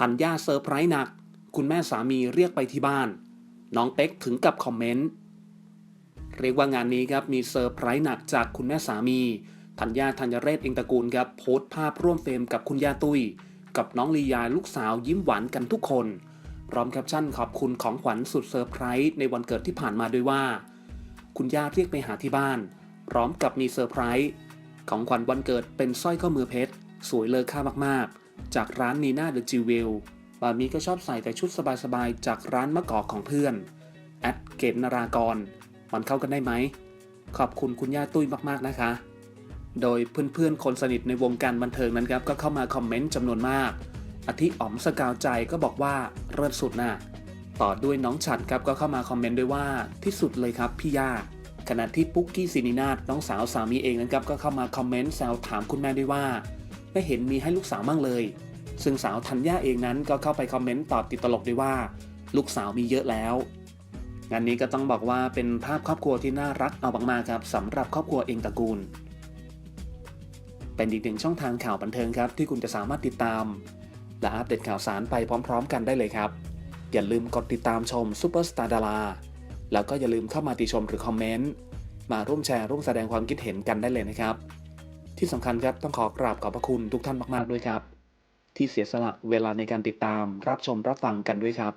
ธัญญาเซอร์ไพรส์หนัก คุณแม่สามีเรียกไปที่บ้าน น้องเป๊กถึงกับคอมเมนต์ เรียกว่างานนี้ครับมีเซอร์ไพรส์หนักจากคุณแม่สามีธัญญาธัญเรศเองตระกูลครับโพสต์ภาพร่วมเฟรมกับคุณย่าตุ้ยกับน้องลียาลูกสาวยิ้มหวานกันทุกคน พร้อมแคปชั่นขอบคุณของขวัญสุดเซอร์ไพรส์ในวันเกิดที่ผ่านมาด้วยว่า คุณย่าเรียกไปหาที่บ้าน พร้อมกับมีเซอร์ไพรส์ของขวัญวันเกิดเป็นสร้อยข้อมือเพชร สวยเลอค่ามากๆ จากร้านนีน่าเดอะจิวเวลบามีก็ชอบใส่แต่ชุดสบายๆ จากร้านมะกอกของเพื่อนแอดเกตนารากร มันเข้ากันได้ไหม ขอบคุณคุณย่าตุ้ยมากๆนะคะ โดยเพื่อนๆ คนสนิทในวงการบันเทิงนั้นครับก็เข้ามาคอมเมนต์จำนวนมากอาทิอ๋อมสกาวใจก็บอกว่าเลิศสุดน่ะต่อด้วยน้องฉัดครับก็เข้ามาคอมเมนต์ด้วยว่าที่สุดเลยครับพี่ย่าขณะที่ปุ๊กกี้สินินาศน้องสาวสามีเองนะครับก็เข้ามาคอมเมนต์แซวถามคุณแม่ด้วยว่า ไม่เห็นมีให้ลูกสาวมั่งเลย ซึ่งสาวธัญญาเองนั้นก็เข้าไปคอมเมนต์ตอบติดตลกด้วยว่า ลูกสาวมีเยอะแล้ว งานนี้ก็ต้องบอกว่าเป็นภาพครอบครัวที่น่ารักเอามากๆครับสำหรับครอบครัวเองตระกูล เป็นอีกหนึ่งช่องทางข่าวบันเทิงครับที่คุณจะสามารถติดตาม และอัปเดตข่าวสารไปพร้อม ๆ กันได้เลยครับอย่าลืมกดติดตามชมซูเปอร์สตาร์ดาราแล้วก็อย่าลืมเข้ามาติชมหรือคอมเมนต์มาร่วมแชร์ร่วมแสดงความคิดเห็นกันได้เลยนะครับ ที่สำคัญครับต้องขอกราบขอบพระคุณทุกท่านมาก ๆ ด้วยครับ ที่เสียสละเวลาในการติดตามรับชมรับฟังกันด้วยครับ